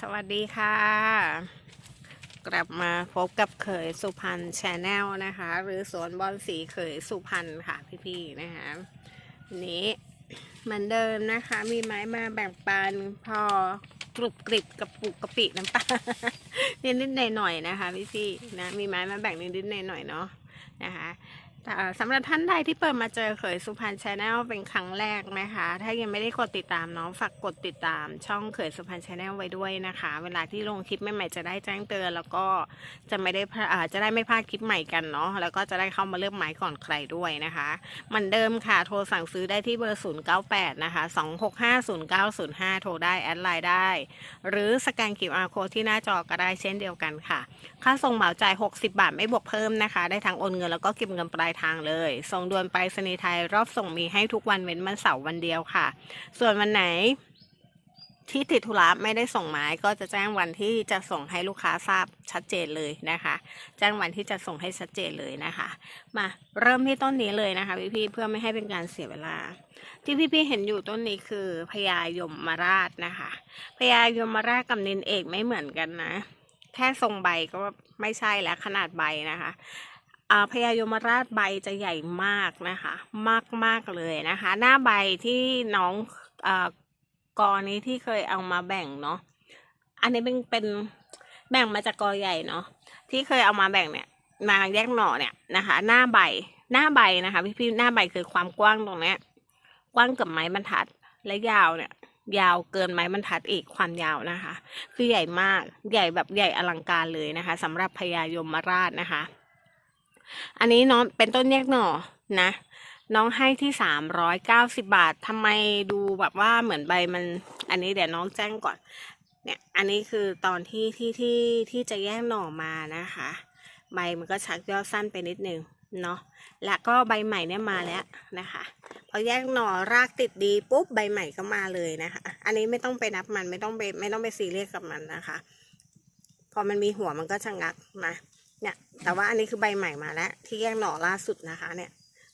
สวัสดีค่ะ กลับมาพบกับเขยสุพรรณชาแนลนะคะ หรือสวนบอลสีเขยสุพรรณค่ะพี่ๆนะคะนี้เหมือนเดิมนะคะ มีไม้มาแบ่งปันพอกรุบกริบกับปุกกะปิน้ำปลานิดๆหน่อยๆนะคะพี่ๆนะมีไม้มาแบ่งนิดๆหน่อยๆเนาะนะคะ สำหรับท่านใดที่เปิดมาเจอเขยสุพรรณชาแนลเป็นครั้งแรกนะคะ ถ้ายังไม่ได้กดติดตามน้องฝากกดติดตามช่องเขยสุพรรณชาแนลไว้ด้วยนะคะ เวลาที่ลงคลิปใหม่ๆจะได้แจ้งเตือนแล้วก็จะไม่ได้พลาอ่าจะได้ไม่พลาดคลิปใหม่กันเนาะแล้วก็จะได้เข้ามาเลือกไม้ก่อนใครด้วยนะคะเหมือนเดิมค่ะโทรสั่งซื้อได้ที่เบอร์ 098 นะคะ 2650905 โทรได้แอดไลน์ได้ หรือสแกน QR code ที่หน้าจอก็ได้เช่นเดียวกันค่ะ ค่าส่งเหมาจ่าย 60 บาทไม่บวกเพิ่มนะคะ ได้ทั้งโอนเงินแล้วก็เก็บเงินปลายทางเลย ส่งด่วนไปสนีไทยรอบส่งมีให้ทุกวันเว้นวันเสาร์วันเดียวค่ะ ส่วนวันไหนที่ติดธุระไม่ได้ส่งไม้ก็จะแจ้งวันที่จะส่งให้ลูกค้าทราบชัดเจนเลยนะคะ แจ้งวันที่จะส่งให้ชัดเจนเลยนะคะ มาเริ่มที่ต้นนี้เลยนะคะพี่ๆเพื่อไม่ให้เป็นการเสียเวลา ที่พี่ๆเห็นอยู่ต้นนี้คือพญายมมาราชนะคะพญายมมาราชกับนินเอกไม่เหมือนกันนะ แค่ทรงใบก็ไม่ใช่แล้วขนาดใบนะคะ พญายมราชใบจะใหญ่มากนะคะ มากมากเลยนะคะ หน้าใบที่น้องอกอนี้ที่เคยเอามาแบ่งเนาะอันนี้เป็นเป็นแบ่งมาจากกอใหญ่เนาะที่เคยเอามาแบ่งเนี่ยมาแยกหน่อเนี่ยนะคะ หน้าใบหน้าใบนะคะ พี่พี่ๆหน้าใบคือความกว้างตรงเนี้ยกว้างกับไม้บรรทัดและยาวเนี่ย ยาวเกินไม้บรรทัดอีกความยาวนะคะ คือใหญ่มากใหญ่แบบใหญ่อลังการเลยนะคะสำหรับพญายมราชนะคะ อันนี้น้องเป็นต้นแยกหน่อนะ น้องให้ที่สามร้อยเก้าสิบาททำไมดูแบบว่าเหมือนใบมัน อันนี้เดี๋ยวน้องแจ้งก่อน เนี่ย อันนี้คือตอนที่ที่ที่ที่จะแยกหน่อมานะคะ ใบมันก็ชักยอดสั้นไปนิดนึงเนาะ แล้วก็ใบใหม่เนี่ยมาแล้วนะคะ พอแยกหน่อรากติดดีปุ๊บใบใหม่ก็มาเลยนะคะ อันนี้ไม่ต้องไปนับมันไม่ต้องไปไม่ต้องไปซีเรียสกับมันนะคะ พอมันมีหัวมันก็ชะงักนะ เนี่ยแต่ว่าอันนี้คือใบใหม่มาแล้ว ที่แยกหน่อล่าสุดนะคะเนี่ย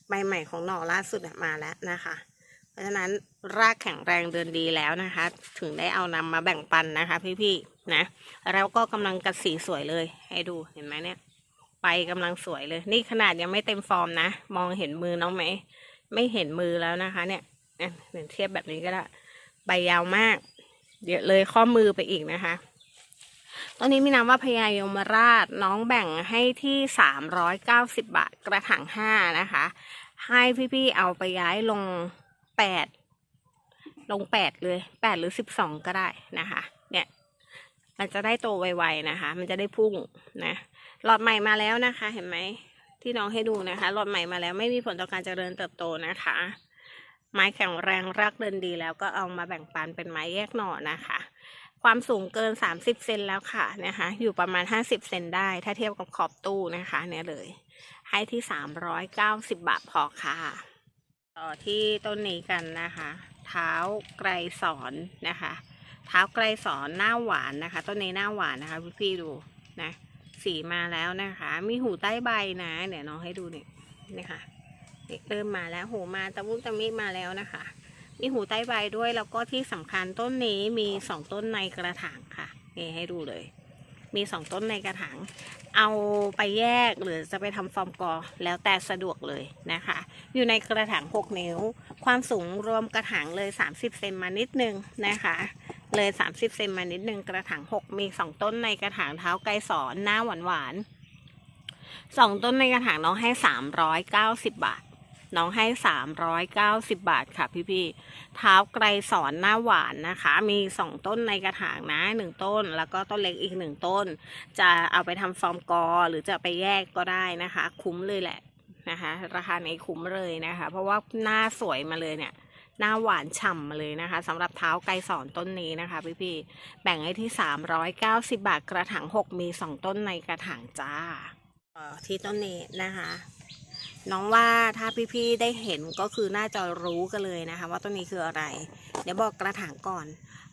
ใบใหม่ของหน่อล่าสุดมาแล้วนะคะ เพราะฉะนั้นรากแข็งแรงเดินดีแล้วนะคะ ถึงได้เอานำมาแบ่งปันนะคะ พี่ๆนะแล้วก็กำลังกัดสีสวยเลย ให้ดูเห็นไหมเนี่ยไปกำลังสวยเลย นี่ขนาดยังไม่เต็มฟอร์มนะ มองเห็นมือน้องไหม ไม่เห็นมือแล้วนะคะ เนี่ยเนี่ยเทียบแบบนี้ก็ได้ใบยาวมาก เดี๋ยวเลยข้อมือไปอีกนะคะ ตอนนี้มีนามว่าพญายมราชน้องแบ่งให้ที่สามร้อยเก้าสิบาทกระถางห้านะคะ ให้พี่ๆเอาไปย้ายลงแปดลงแปดเลยแปดหรือสิบสองก็ได้นะคะ เนี่ย มันจะได้โตไวๆนะคะ มันจะได้พุ่งนะหลอดใหม่มาแล้วนะคะ เห็นไหมที่น้องให้ดูนะคะหลอดใหม่มาแล้วไม่มีผลต่อการเจริญเติบโตนะคะ ไม้แข็งแรงรากเดินดีแล้วก็เอามาแบ่งปันเป็นไม้แยกหน่อนะคะ ความสูงเกิน 30 เซนแล้วค่ะนะคะอยู่ประมาณ 50 เซนได้ ถ้าเทียบกับขอบตู้นะคะ เนี่ยเลย ให้ที่ 390 บาทพอค่ะ ต่อที่ต้นนี้กันนะคะ เท้าไกรสอนนะคะ เท้าไกรสอนหน้าหวานนะคะ ต้นนี้หน้าหวานนะคะพี่ๆดูนะสีมาแล้วนะคะ มีหูใต้ใบนะเดี๋ยวน้องให้ดูนี่นี่ค่ะเริ่มมาแล้วหูมาตะมุตะมิมาแล้วนะคะ มีหูใต้ใบด้วยแล้วก็ที่สำคัญต้นนี้มีสองต้นในกระถางค่ะนี่ให้ดูเลย มีสองต้นในกระถางเอาไปแยกหรือจะไปทำฟอร์มกอแล้วแต่สะดวกเลยนะคะ อยู่ในกระถาง 6 นิ้ว ความสูงรวมกระถางเลย 30 เซนมานิดนึงนะคะ เลย 30 เซนมานิดนึงกระถาง 6 มี 2 ต้นในกระถางเท้าไกรสอนหน้าหวานหวานสองต้นในกระถางน้องให้ 390 บาท น้องให้390บาทค่ะพี่ๆเท้าไกรสอนหน้าหวานนะคะ มี2ต้นในกระถางนะ1ต้น แล้วก็ต้นเล็กอีก1ต้น จะเอาไปทำฟอร์มกอ หรือจะไปแยกก็ได้นะคะ คุ้มเลยแหละนะคะ ราคาในคุ้มเลยนะคะ เพราะว่าหน้าสวยมาเลยเนี่ยหน้าหวานฉ่ำมาเลยนะคะสำหรับเท้าไกรสอนต้นนี้นะคะพี่ๆแบ่งให้ที่ 390 บาทกระถาง 6 มี 2 ต้นในกระถางจ้าที่ต้นนี้นะคะ น้องว่าถ้าพี่ๆได้เห็นก็คือน่าจะรู้กันเลยนะคะ ว่าต้นนี้คืออะไร เดี๋ยวบอกกระถางก่อน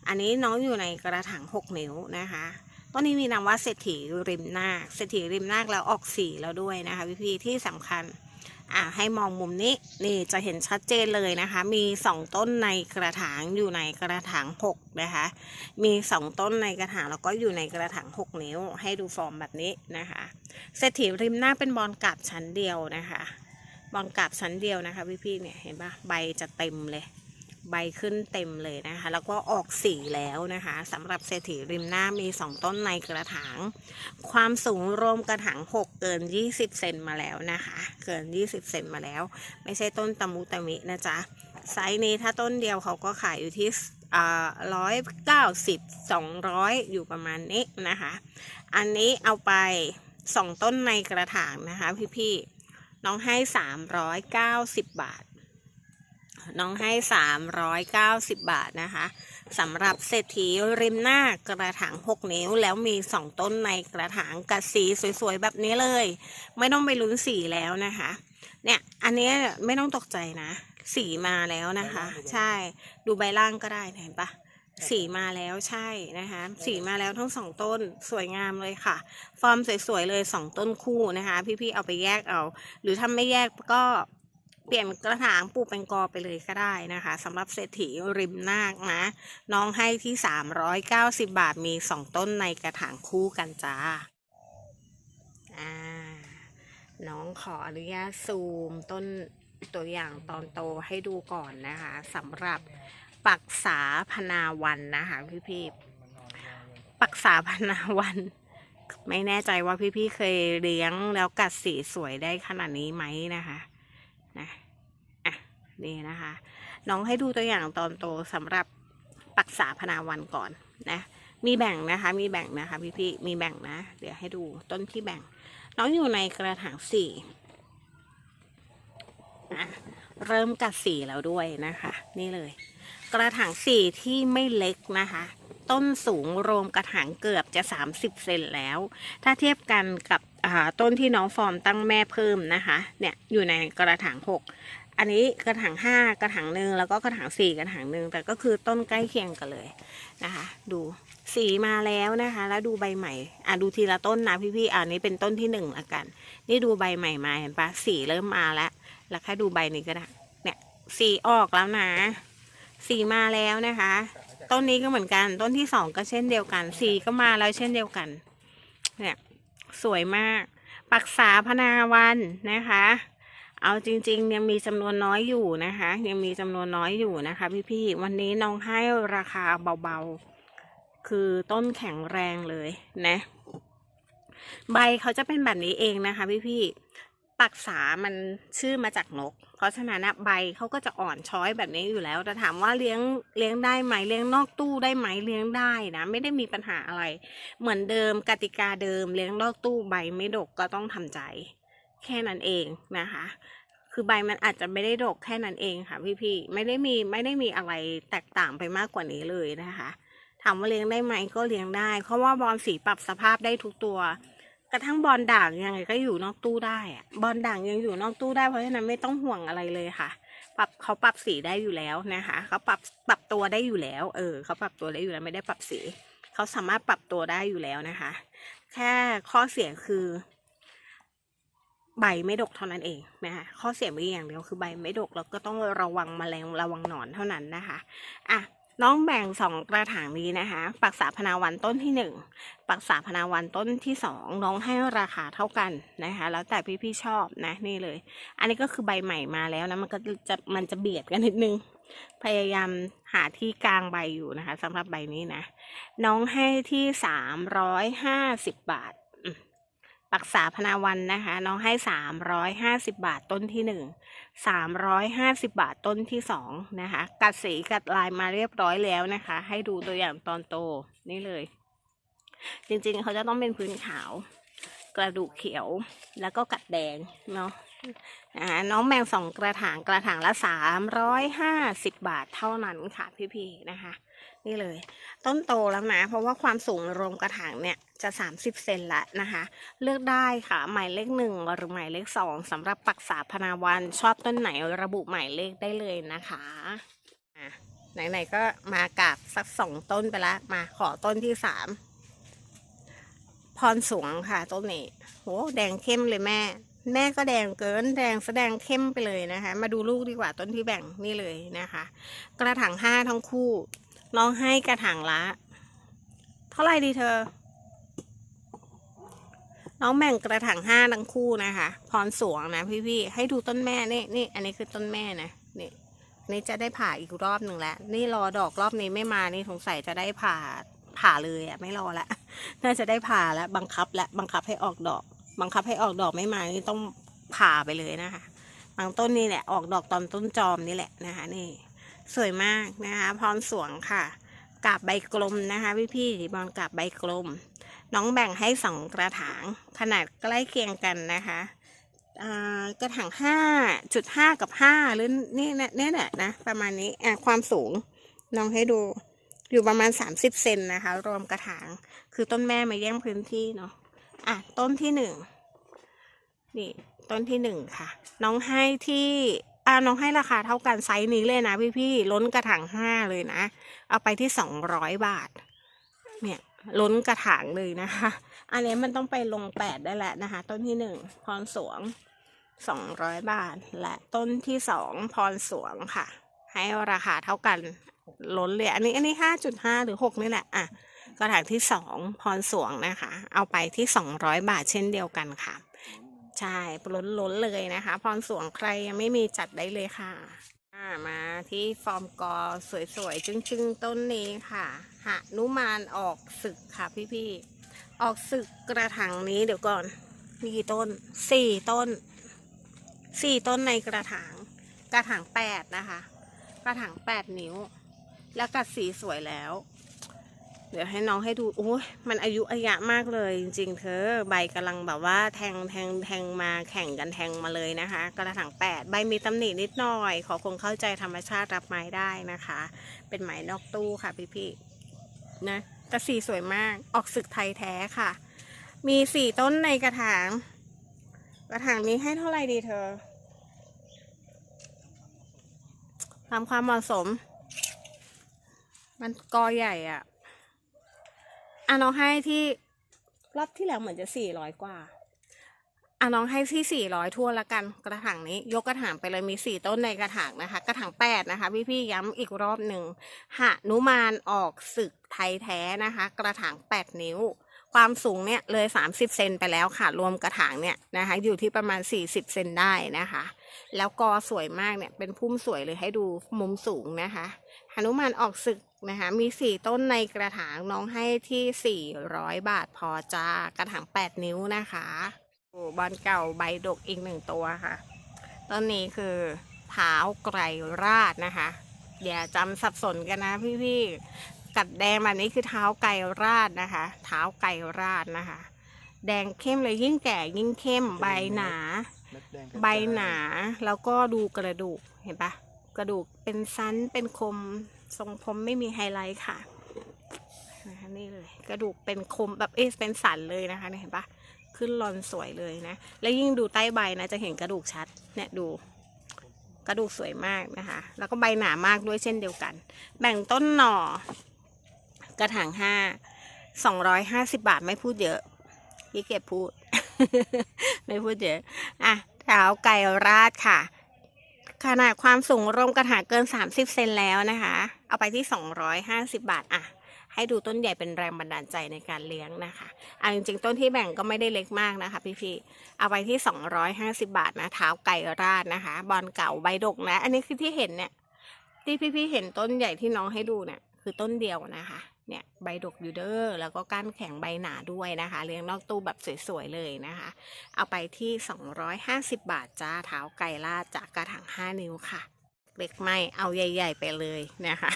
อันนี้น้องอยู่ในกระถาง6 นิ้วนะคะต้นนี้มีนามว่าเศรษฐีริมนาคเศรษฐีริมนาคแล้วออกสีแล้วด้วยนะคะพี่ๆที่สำคัญ อะให้มองมุมนี้นี่จะเห็นชัดเจนเลยนะคะ มีสองต้นในกระถางอยู่ในกระถางหกนะคะ มีสองต้นในกระถางแล้วก็อยู่ในกระถางหกนิ้ว ให้ดูฟอร์มแบบนี้นะคะเศรษฐีริมหน้าเป็นบอลกาบชั้นเดียวนะคะ บอลกาบชั้นเดียวนะคะพี่ๆเนี่ยเห็นปะใบจะเต็มเลย ใบขึ้นเต็มเลยนะคะ แล้วก็ออกสีแล้วนะคะสำหรับเศรษฐีริมหน้ามีสองต้นในกระถาง ความสูงรวมกระถาง 6 เกิน 20 เซนมาแล้วนะคะ เกิน 20 เซนมาแล้ว ไม่ใช่ต้นตะมุตะมินะจ๊ะไซส์นี้ถ้าต้นเดียวเขาก็ขายอยู่ที่อ่าร้อยเก้าสิบสองร้อยอยู่ประมาณนี้นะคะ อันนี้เอาไปสองต้นในกระถางนะคะพี่ๆน้องให้390บาท น้องให้ 390 บาทนะคะสำหรับเศรษฐีริมหน้ากระถาง 6 นิ้ว แล้วมี 2 ต้นในกระถางกัดสีสวยๆ แบบนี้เลย ไม่ต้องไปลุ้นสีแล้วนะคะ เนี่ยอันนี้ไม่ต้องตกใจนะ สีมาแล้วนะคะ ใช่ดูใบล่างก็ได้เห็นปะสีมาแล้วใช่นะคะ สีมาแล้วทั้งสองต้นสวยงามเลยค่ะ ฟอร์มสวยๆเลยสองต้นคู่นะคะ พี่ๆเอาไปแยกเอา หรือถ้าไม่แยกก็ เปลี่ยนกระถางปลูกเป็นกอไปเลยก็ได้นะคะสำหรับเศรษฐีริมนาคนะ น้องให้ที่ 390 บาทมี 2 ต้นในกระถางคู่กันจ้าอ่าน้องขออนุญาตซูมต้นตัวอย่างตอนโตให้ดูก่อนนะคะสำหรับปักษาพนาวันนะคะพี่ๆปักษาพนาวัน ไม่แน่ใจว่าพี่ๆเคยเลี้ยงแล้วกัดสีสวยได้ขนาดนี้ไหมนะคะ นะอะนี่นะคะ น้องให้ดูตัวอย่างตอนโตสำหรับปักษาพนาวันก่อนนะมีแบ่งนะคะมีแบ่งนะคะพี่พี่ๆมีแบ่งนะ เดี๋ยวให้ดูต้นที่แบ่ง น้องอยู่ในกระถางสี่อะเริ่มกัดสีแล้วด้วยนะคะ นี่เลย กระถางสี่ที่ไม่เล็กนะคะ ต้นสูงรวมกระถางเกือบจะ 30 เซนแล้ว ถ้าเทียบกันกับต้นที่น้องฟอร์มตั้งแม่เพิ่มนะคะเนี่ยอยู่ในกระถาง 6 อันนี้กระถาง 5 กระถางหนึ่งแล้วก็กระถาง 4 กระถางหนึ่งแต่ก็คือต้นใกล้เคียงกันเลยนะคะ ดูสีมาแล้วนะคะ แล้วดูใบใหม่อะดูทีละต้นนะพี่ๆอะอันนี้เป็นต้นที่หนึ่งละกัน นี่ดูใบใหม่มาเห็นปะสีเริ่มมาแล้ว แล้วแค่ดูใบนี้ก็ได้เนี่ยสีออกแล้วนะสีมาแล้วนะคะ ต้นนี้ก็เหมือนกัน ต้นที่สองก็เช่นเดียวกัน สีก็มาแล้วเช่นเดียวกัน เนี่ย สวยมาก ปักษาพนาวันนะคะ เอาจริง ๆ ยังมีจำนวนน้อยอยู่นะคะ ยังมีจำนวนน้อยอยู่นะคะ พี่ๆ วันนี้น้องให้ราคาเบาๆ คือต้นแข็งแรงเลยนะ ใบเขาจะเป็นแบบนี้เองนะคะ พี่ๆ ปักษามันชื่อมาจากนก เพราะฉะนั้นใบเขาก็จะอ่อนช้อยแบบนี้อยู่แล้วแต่ถามว่าเลี้ยงเลี้ยงได้ไหมเลี้ยงนอกตู้ได้ไหมเลี้ยงได้นะ ไม่ได้มีปัญหาอะไร เหมือนเดิมกติกาเดิม เลี้ยงนอกตู้ใบไม่ดกก็ต้องทำใจ แค่นั้นเองนะคะ คือใบมันอาจจะไม่ได้ดกแค่นั้นเองค่ะพี่ๆไม่ได้มีไม่ได้มีอะไรแตกต่างไปมากกว่านี้เลยนะคะถามว่าเลี้ยงได้ไหมก็เลี้ยงได้ เพราะว่าบอลสีปรับสภาพได้ทุกตัว กระทั่งบอลด่างยังไงก็อยู่นอกตู้ได้อะบอลด่างยังอยู่นอกตู้ได้เพราะฉะนั้นไม่ต้องห่วงอะไรเลยค่ะ ปรับเขาปรับสีได้อยู่แล้วนะคะเขาปรับปรับตัวได้อยู่แล้ว เออเขาปรับตัวได้อยู่แล้วไม่ได้ปรับสีเขาสามารถปรับตัวได้อยู่แล้วนะคะ แค่ข้อเสียคือ ใบไม่ดกเท่านั้นเองนะคะข้อเสียมีอย่างเดียวคือใบไม่ดกแล้วก็ต้องระวังแมลงระวังหนอนเท่านั้นนะคะ อะ น้องแบ่งสองกระถางนี้นะคะ ปักษาพนาวันต้นที่หนึ่งปักษาพนาวันต้นที่สองน้องให้ราคาเท่ากันนะคะ แล้วแต่พี่ๆชอบนะนี่เลย อันนี้ก็คือใบใหม่มาแล้วนะมันก็จะมันจะเบียดกันนิดนึง พยายามหาที่กลางใบอยู่นะคะสำหรับใบนี้นะ น้องให้ที่สามร้อยห้าสิบบาท ปักษาพนาวันนะคะ น้องให้สามร้อยห้าสิบบาทต้นที่หนึ่งสามร้อยห้าสิบบาทต้นที่สองนะคะ กัดสีกัดลายมาเรียบร้อยแล้วนะคะ ให้ดูตัวอย่างตอนโตนี่เลย จริงๆ เขาจะต้องเป็นพื้นขาว กระดูกเขียวแล้วก็กัดแดงเนาะอ่าน้องแมงสองกระถางกระถางละสามร้อยห้าสิบบาทเท่านั้นค่ะพี่ๆนะคะ นี่เลย ต้นโตแล้วนะ เพราะว่าความสูงรวมกระถางเนี่ยจะสามสิบเซนละนะคะ เลือกได้ค่ะ หมายเลขหนึ่งหรือหมายเลขสองสำหรับปักษาพนาวันชอบต้นไหนระบุหมายเลขได้เลยนะคะอะไหนๆก็มากราบสักสองต้นไปละมาขอต้นที่สามพรสวงค่ะต้นนี้โหแดงเข้มเลยแม่ แม่ก็แดงเกิน แดงแสดงเข้มไปเลยนะคะ มาดูลูกดีกว่าต้นที่แบ่งนี่เลยนะคะ กระถางห้าทั้งคู่ น้องให้กระถางละ เท่าไหร่ดีเธอ น้องแบ่งกระถางห้าทั้งคู่นะคะ พรสวงนะพี่ๆ ให้ดูต้นแม่นี่นี่อันนี้คือต้นแม่นะนี่นนี้จะได้ผ่าอีกรอบหนึ่งแล้ว นี่รอดอกรอบนี้ไม่มา นี่สงสัยจะได้ผ่า ผ่าเลยอะไม่รอละ น่าจะได้ผ่าแล้วบังคับและบังคับให้ออกดอก บังคับให้ออกดอกไม่มา นี่ต้องผ่าไปเลยนะคะ บางต้นนี่แหละ ออกดอกตอนต้นจอมนี่แหละนะคะนี่ สวยมากนะคะ พร้อมสวงค่ะกาบใบกลมนะคะพี่พี่ๆบอลกาบใบกลม น้องแบ่งให้สองกระถาง ขนาดใกล้เคียงกันนะคะกระถางห้าจุดห้ากับห้าหรือนี่นะเนี่ยแหละนะประมาณนี้ความสูงลองให้ดูอยู่ประมาณสามสิบเซนนะคะ รวมกระถาง คือต้นแม่มาแย่งพื้นที่เนาะอะต้นที่หนึ่งนี่ต้นที่หนึ่งค่ะ น้องให้ที่ อ่าน้องให้ราคาเท่ากันไซส์นี้เลยนะพี่พี่ๆล้นกระถางห้าเลยนะ เอาไปที่สองร้อยบาท เนี่ยล้นกระถางเลยนะคะ อันนี้มันต้องไปลงแปดได้แหละนะคะ ต้นที่หนึ่งพรสวงสองร้อยบาท และต้นที่สองพรสวงค่ะ ให้ราคาเท่ากันล้นเลยอันนี้อันนี้ห้าจุดห้าหรือหกนี่แหละอะกระถางที่สองพรสวงนะคะ เอาไปที่สองร้อยบาทเช่นเดียวกันค่ะ ใช่ล้นล้นเลยนะคะพรสวงใครยังไม่มีจัดได้เลยค่ะมาที่ฟอร์มกอสวยๆ จึ้งๆ ต้นนี้ค่ะหะนุมานออกศึกค่ะพี่ๆ ออกศึกกระถางนี้เดี๋ยวก่อน มีกี่ต้นสี่ต้นสี่ต้นในกระถาง กระถางแปดนะคะ กระถางแปดนิ้ว แล้วกัดสีสวยแล้ว เดี๋ยวให้น้องให้ดูโอ้ยมันอายุอายะมากเลย จริงๆเธอใบกำลังแบบว่าแทงแทงแทงมาแข่งกันแทงมาเลยนะคะ กระถางแปดใบมีตำหนินิดหน่อย ขอคงเข้าใจธรรมชาติรับไม้ได้นะคะ เป็นไหมนอกตู้ค่ะพี่ๆนะแต่สีสวยมากออกศึกไทยแท้ค่ะ มีสี่ต้นในกระถาง กระถางนี้ให้เท่าไหร่ดีเธอตามความเหมาะสม มันกอใหญ่อะ อะน้องให้ที่รอบที่แล้วเหมือนจะสี่ร้อยกว่าอะน้องให้ที่สี่ร้อยทั่วละกันกระถางนี้ ยกกระถางไปเลยมีสี่ต้นในกระถางนะคะ กระถางแปดนะคะ พี่พี่ๆย้ำอีกรอบหนึ่งหนุมานออกศึกไทยแท้นะคะ กระถางแปดนิ้ว ความสูงเนี่ยเลยสามสิบเซนไปแล้วค่ะ รวมกระถางเนี่ยนะคะ อยู่ที่ประมาณสี่สิบเซนได้นะคะ แล้วกอสวยมากเนี่ยเป็นพุ่มสวยเลยให้ดูมุมสูงนะคะหนุมานออกศึก นะคะ มีสี่ต้นในกระถางน้องให้ที่สี่ร้อยบาทพอจ้ากระถางแปดนิ้วนะคะโอ้บอลเก่าใบดกอีกหนึ่งตัวค่ะ ต้นนี้คือเท้าไกรราดนะคะอย่าจำสับสนกันนะพี่ๆ กัดแดงแบบนี้คือเท้าไก่ราดนะคะ เท้าไก่ราดนะคะ แดงเข้มเลยยิ่งแก่ยิ่งเข้มใบหนาเม็ดแดงกระจายใบหนาแล้วก็ดูกระดูกเห็นปะกระดูกเป็นสั้นเป็นคม ทรงผมไม่มีไฮไลท์ค่ะนะคะนี่เลยกระดูกเป็นคมแบบเอ๊ะเป็นสันเลยนะคะเห็นปะขึ้นรอนสวยเลยนะ แล้วยิ่งดูใต้ใบนะจะเห็นกระดูกชัดเนี่ยดูกระดูกสวยมากนะคะ แล้วก็ใบหนามากด้วยเช่นเดียวกัน แบ่งต้นหน่อกระถางห้าสองร้อยห้าสิบาทไม่พูดเยอะยี่เก็บพูด ไม่พูดเยอะอะเท้าไก่ราดค่ะ ขนาดความสูงรวมกระถางเกิน 30 เซนแล้วนะคะ เอาไปที่ 250 บาทอะ ให้ดูต้นใหญ่เป็นแรงบันดาลใจในการเลี้ยงนะคะอะจริงๆ ต้นที่แบ่งก็ไม่ได้เล็กมากนะคะ พี่ๆ เอาไปที่ 250 บาทนะเท้าไก่ราดนะคะ บอลเก่าใบดกนะ อันนี้คือที่เห็นเนี่ย ที่พี่ๆ เห็นต้นใหญ่ที่น้องให้ดูเนี่ยคือต้นเดียวนะคะ เนี่ยใบดกอยู่เด้อแล้วก็ก้านแข็งใบหนาด้วยนะคะ เลี้ยงนอกตู้แบบสวยๆเลยนะคะ เอาไปที่ 250 บาทจ้าเท้าไก่ลาดจากกระถาง5 นิ้วค่ะเล็กไม่เอาใหญ่ ๆ ไปเลยนะคะ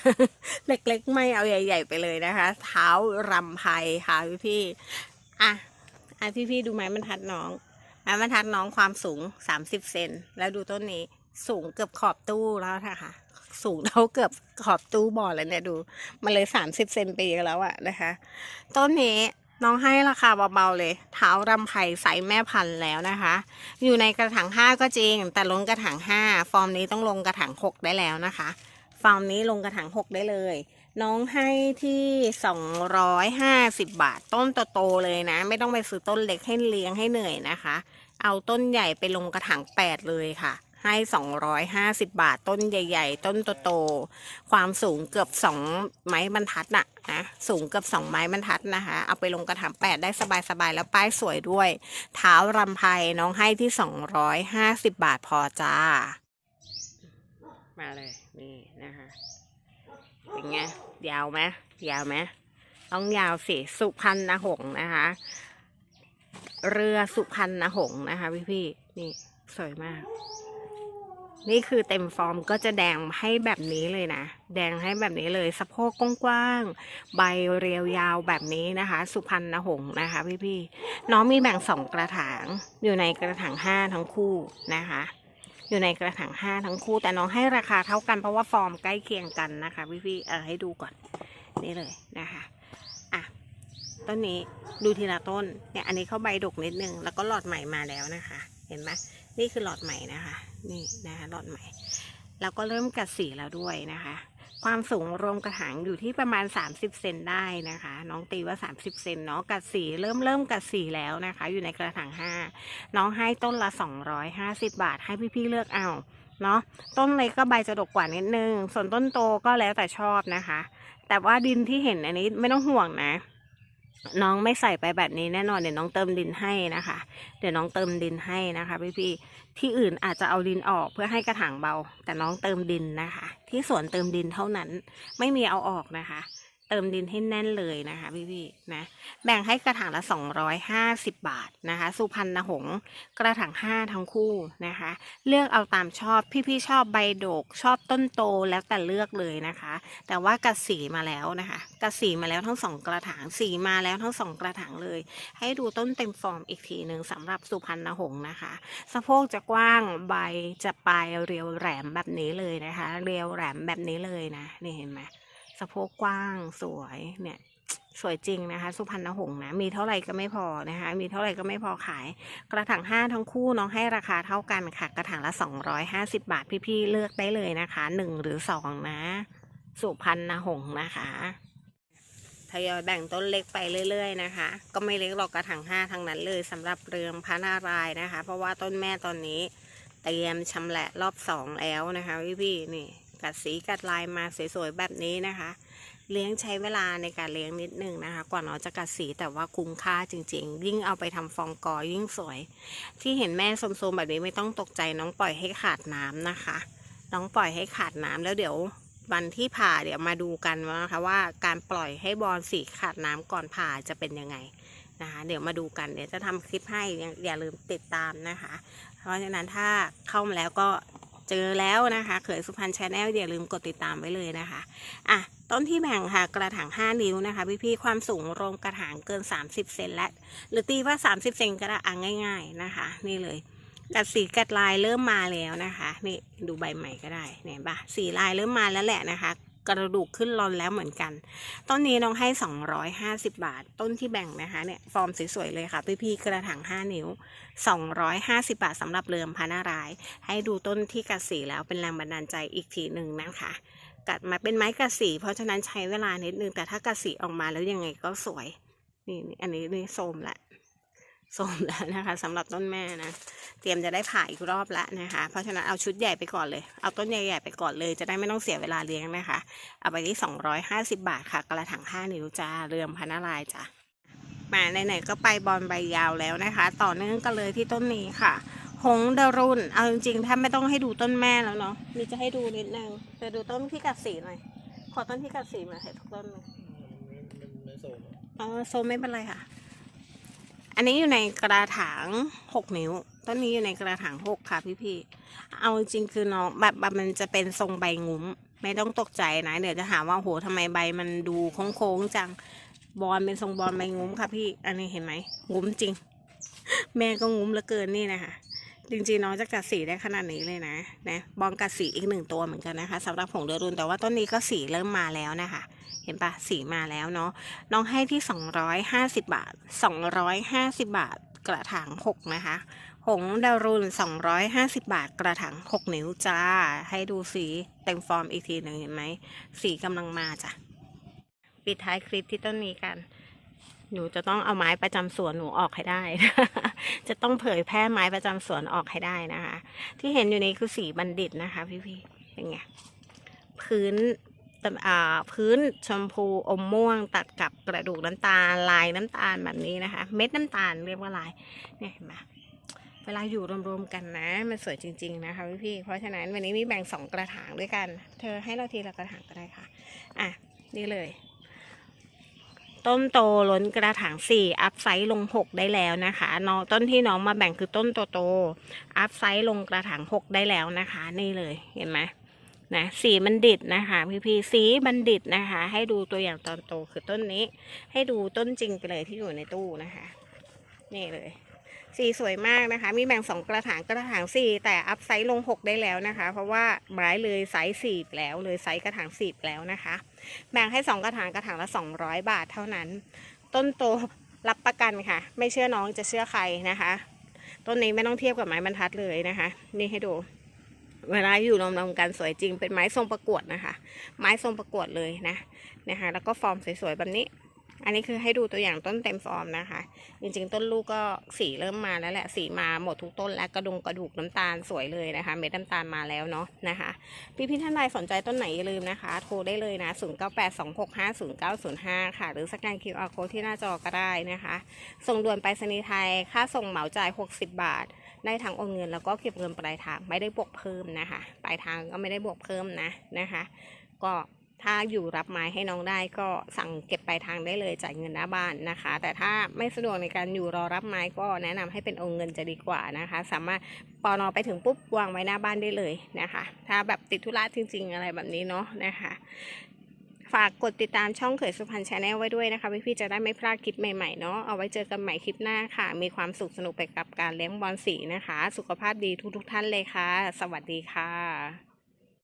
เล็กๆไม่เอาใหญ่ ๆ ไปเลยนะคะ เท้ารำไพค่ะพี่ๆอะอะพี่ๆดูไม้บรรทัดน้องไม้บรรทัดน้องความสูง 30 เซนแล้วดูต้นนี้สูงเกือบขอบตู้แล้วนะคะ สูงเท่าเกือบขอบตู้บ่อเลยเนี่ยดู มันเลย30เซนปีแล้วอะนะคะ ต้นนี้น้องให้ราคาเบาๆเลย เท้ารำไผ่ใสแม่พันธุ์แล้วนะคะ อยู่ในกระถางห้าก็จริง แต่ลงกระถางห้าฟอร์มนี้ต้องลงกระถางหกได้แล้วนะคะ ฟอร์มนี้ลงกระถางหกได้เลย น้องให้ที่สองร้อยห้าสิบบาท ต้นโตๆเลยนะ ไม่ต้องไปซื้อต้นเล็กให้เลี้ยงให้เหนื่อยนะคะ เอาต้นใหญ่ไปลงกระถางแปดเลยค่ะ ให้สองร้อยห้าสิบาทต้นใหญ่ ๆ ต้นโตๆความสูงเกือบสองไม้บรรทัดน่ะนะสูงเกือบสองไม้บรรทัดนะคะ เอาไปลงกระถางแปดได้สบายๆ แล้วป้ายสวยด้วย เท้ารำไพน้องให้ที่สองร้อยห้าสิบบาทพอจ้า มาเลยนี่นะคะเป็นไงยาวไหมยาวไหมต้องยาวสิสุพรรณหงส์นะคะ เรือสุพรรณหงส์นะคะพี่พี่ๆนี่สวยมาก นี่คือเต็มฟอร์มก็จะแดงให้แบบนี้เลยนะ แดงให้แบบนี้เลยสะโพกกว้างๆ ใบเรียวยาวแบบนี้นะคะ สุพรรณหงส์นะคะพี่ๆ น้องมีแบ่งสองกระถาง อยู่ในกระถางห้าทั้งคู่นะคะ อยู่ในกระถางห้าทั้งคู่ แต่น้องให้ราคาเท่ากันเพราะว่าฟอร์มใกล้เคียงกันนะคะ พี่พี่ๆเออให้ดูก่อนนี่เลยนะคะ อะ ต้นนี้ดูทีละต้น เนี่ยอันนี้เขาใบดกนิดนึง แล้วก็หลอดใหม่มาแล้วนะคะ เห็นไหม นี่คือหลอดใหม่นะคะ นี่นะคะหลอดใหม่ แล้วก็เริ่มกัดสีแล้วด้วยนะคะ ความสูงรวมกระถางอยู่ที่ประมาณ 30 เซนได้นะคะ น้องตีว่า 30 เซนเนาะกัดสีเริ่มเริ่มกัดสีแล้วนะคะ อยู่ในกระถาง 5 น้องให้ต้นละ 250 บาท ให้พี่ๆเลือกเอาเนาะต้นเล็กก็ใบจะดกกว่านิดนึง ส่วนต้นโตก็แล้วแต่ชอบนะคะ แต่ว่าดินที่เห็นอันนี้ไม่ต้องห่วงนะ น้องไม่ใส่ไปแบบนี้แน่นอนเดี๋ยวน้องเติมดินให้นะคะ เดี๋ยวน้องเติมดินให้นะคะพี่พี่ที่อื่นอาจจะเอาดินออกเพื่อให้กระถางเบา แต่น้องเติมดินนะคะ ที่สวนเติมดินเท่านั้นไม่มีเอาออกนะคะ เติมดินให้แน่นเลยนะคะพี่ๆนะ แบ่งให้กระถางละ 250 บาทนะคะ สุพรรณหงกระถาง 5 ทั้งคู่นะคะ เลือกเอาตามชอบพี่ๆชอบใบโดก ชอบต้นโตแล้วแต่เลือกเลยนะคะ แต่ว่ากัดสีมาแล้วนะคะกัดสีมาแล้วทั้งสองกระถางสีมาแล้วทั้งสองกระถางเลย ให้ดูต้นเต็มฟอร์มอีกทีหนึ่งสำหรับสุพรรณหงนะคะ สะโพกจะกว้างใบจะปลายเรียวแหลมแบบนี้เลยนะคะ เรียวแหลมแบบนี้เลยนะนี่เห็นไหม สะโพกกว้างสวยเนี่ยสวยจริงนะคะ สุพรรณหงส์นะ มีเท่าไหร่ก็ไม่พอนะคะ มีเท่าไหร่ก็ไม่พอขาย กระถางห้าทั้งคู่น้องให้ราคาเท่ากันค่ะ กระถางละ 250 บาทพี่ๆเลือกได้เลยนะคะหนึ่งหรือสองนะ สุพรรณหงส์นะคะทยอยแบ่งต้นเล็กไปเรื่อยๆนะคะ ก็ไม่เล็กหรอกกระถางห้าทั้งนั้นเลยสำหรับเรืองพระนารายณ์นะคะ เพราะว่าต้นแม่ตอนนี้เตรียมชำแหละรอบสองแล้วนะคะพี่ๆนี่ กัดสีกัดลายมาสวยๆแบบนี้นะคะ เลี้ยงใช้เวลาในการเลี้ยงนิดนึงนะคะ กว่าน้องจะกัดสีแต่ว่าคุ้มค่าจริง ๆ ยิ่งเอาไปทำฟองกอยิ่งสวย ที่เห็นแม่สมๆแบบนี้ไม่ต้องตกใจน้องปล่อยให้ขาดน้ำนะคะ น้องปล่อยให้ขาดน้ำแล้วเดี๋ยววันที่ผ่าเดี๋ยวมาดูกันนะคะว่าการปล่อยให้บอลสีขาดน้ำก่อนผ่าจะเป็นยังไงนะคะเดี๋ยวมาดูกันเดี๋ยวจะทำคลิปให้อย่าลืมติดตามนะคะ เพราะฉะนั้นถ้าเข้ามาแล้วก็ เจอแล้วนะคะเขยสุพรรณชาแนลอย่าลืมกดติดตามไว้เลยนะคะอะต้นที่แบ่งค่ะกระถาง 5 นิ้วนะคะพี่ๆความสูงรวมกระถางเกิน 30 เซนและ หรือตีว่า 30 เซนก็ได้อะง่าย ๆนะคะ นี่เลยกัดสีกัดลายเริ่มมาแล้วนะคะ นี่ดูใบใหม่ก็ได้เนี่ยปะสีลายเริ่มมาแล้วแหละนะคะ กระดูกขึ้นรอนแล้วเหมือนกัน ต้นนี้น้องให้ 250 บาท ต้นที่แบ่งนะคะเนี่ยฟอร์มสวยๆเลยค่ะ พี่ๆกระถาง5 นิ้ว 250 บาทสำหรับเรือนพานาราย ให้ดูต้นที่กัดสีแล้วเป็นแรงบันดาลใจอีกทีหนึ่งนะคะกัดมาเป็นไม้กัดสีเพราะฉะนั้นใช้เวลานิดนึงแต่ถ้ากัดสีออกมาแล้วยังไงก็สวยนี่อันนี้นี่โสมละ สมแล้วนะคะสำหรับต้นแม่นะ เตรียมจะได้ผ่าอีกรอบแล้วนะคะ เพราะฉะนั้นเอาชุดใหญ่ไปก่อนเลย เอาต้นใหญ่ๆไปก่อนเลย จะได้ไม่ต้องเสียเวลาเลี้ยงนะคะ เอาไปที่ 250 บาทค่ะ กระถาง5นิ้วจ้า เรือนพนารายณ์จ้ะมาไหนๆก็ไปบอลใบยาวแล้วนะคะ ต่อเนื่องกันเลยที่ต้นนี้ค่ะหงส์ดารุนเอาจริงๆ ถ้าไม่ต้องให้ดูต้นแม่แล้วเนาะ มีจะให้ดูนิดนึงจะดูต้นที่กัดสีหน่อย ขอต้นที่กัดสีมาให้ทุกต้นเลยไม่โซมอะเออโซมไม่เป็นไรค่ะ อันนี้อยู่ในกระถางหกนิ้ว ต้นนี้อยู่ในกระถางหกค่ะพี่ๆเอาจริงคือน้องแบบมันจะเป็นทรงใบงุ้ม ไม่ต้องตกใจนะ เดี๋ยวจะหาว่าโหทำไมใบมันดูโค้งๆจัง บอลเป็นทรงบอลใบงุ้มค่ะพี่ อันนี้เห็นไหมงุ้มจริง แม่ก็งุ้มเหลือเกินนี่นะคะ จริงๆน้องจะกัดสีได้ขนาดนี้เลยนะนะบอลกัดสีอีกหนึ่งตัวเหมือนกันนะคะสำหรับผงเดรุนแต่ว่าต้นนี้ก็สีเริ่มมาแล้วนะคะ เห็นปะสีมาแล้วเนาะน้องให้ที่ 250 บาท 250 บาทกระถาง6นะคะหงดารุน250 บาทกระถาง6 นิ้วจ้า ให้ดูสีเต็มฟอร์มอีกทีหนึ่งเห็นไหมสีกำลังมาจ้ะ ปิดท้ายคลิปที่ต้นนี้กัน หนูจะต้องเอาไม้ประจำสวนหนูออกให้ได้ จะต้องเผยแพร่ไม้ประจำสวนออกให้ได้นะคะ ที่เห็นอยู่นี้คือสีบัณฑิตนะคะ พี่ๆเป็นไงพื้นอ่าพื้นชมพูอมม่วงตัดกับกระดูกน้ำตาลลายน้ำตาลแบบนี้นะคะ เม็ดน้ำตาลเรียกว่าลายเนี่ยเห็นไหมเวลาอยู่รวมๆกันนะ มันสวยจริง ๆ นะคะพี่ๆเพราะฉะนั้นวันนี้มีแบ่งสองกระถางด้วยกัน เธอให้เราทีละกระถางก็ได้ค่ะ อะ นี่เลย ต้นโตล้นกระถางสี่อัพไซส์ลงหกได้แล้วนะคะน้องต้นที่น้องมาแบ่งคือต้นโตโตอัพไซส์ลงกระถางหกได้แล้วนะคะ นี่เลยเห็นไหมนะสีบัณฑิตนะคะพี่พีสีบัณฑิตนะคะ ให้ดูตัวอย่างตอนโตคือต้นนี้ ให้ดูต้นจริงไปเลยที่อยู่ในตู้นะคะ นี่เลย สีสวยมากนะคะ มีแบ่งสองกระถางกระถางสี่แต่อัพไซส์ลงหกได้แล้วนะคะ เพราะว่าไม้เลยไซส์สี่แล้วเลยไซส์กระถางสี่แล้วนะคะ แบ่งให้สองกระถางกระถางละสองร้อยบาทเท่านั้น ต้นโตรับประกันค่ะ ไม่เชื่อน้องจะเชื่อใครนะคะต้นนี้ไม่ต้องเทียบกับไม้บรรทัดเลยนะคะ นี่ให้ดูเวลาอยู่รวมๆกันสวยจริงเป็นไม้ทรงประกวดนะคะ ไม้ทรงประกวดเลยนะนะคะแล้วก็ฟอร์มสวยๆแบบนี้ อันนี้คือให้ดูตัวอย่างต้นเต็มฟอร์มนะคะ จริงๆ ต้นลูกก็สีเริ่มมาแล้วแหละ สีมาหมดทุกต้นแล้วกระดงกระดูกน้ำตาลสวยเลยนะคะ เม็ดน้ำตาลมาแล้วเนาะนะคะพี่พี่ท่านใดสนใจต้นไหนอย่าลืมนะคะ โทรได้เลยนะ 0982650905 ค่ะ หรือสแกน QR code ที่หน้าจอก็ได้นะคะ ส่งด่วนไปรษณีย์ไทย ค่าส่งเหมาจ่าย 60 บาท ได้ทั้งโอนเงินแล้วก็เก็บเงินปลายทางไม่ได้บวกเพิ่มนะคะ ปลายทางก็ไม่ได้บวกเพิ่มนะนะคะ ก็ ถ้าอยู่รับไม้ให้น้องได้ก็สั่งเก็บปลายทางได้เลยจ่ายเงินหน้าบ้านนะคะ แต่ถ้าไม่สะดวกในการอยู่รอรับไม้ก็แนะนำให้เป็นโอนเงินจะดีกว่านะคะ สามารถปอนอไปถึงปุ๊บวางไว้หน้าบ้านได้เลยนะคะ ถ้าแบบติดธุระจริง ๆ อะไรแบบนี้เนาะนะคะฝากกดติดตามช่องเขยสุพรรณชาแนลไว้ด้วยนะคะพี่ๆจะได้ไม่พลาดคลิปใหม่ๆเนาะเอาไว้เจอกันใหม่คลิปหน้าค่ะ มีความสุขสนุกไปกับการเลี้ยงบอลสีนะคะ สุขภาพดีทุกๆท่านเลยค่ะ สวัสดีค่ะ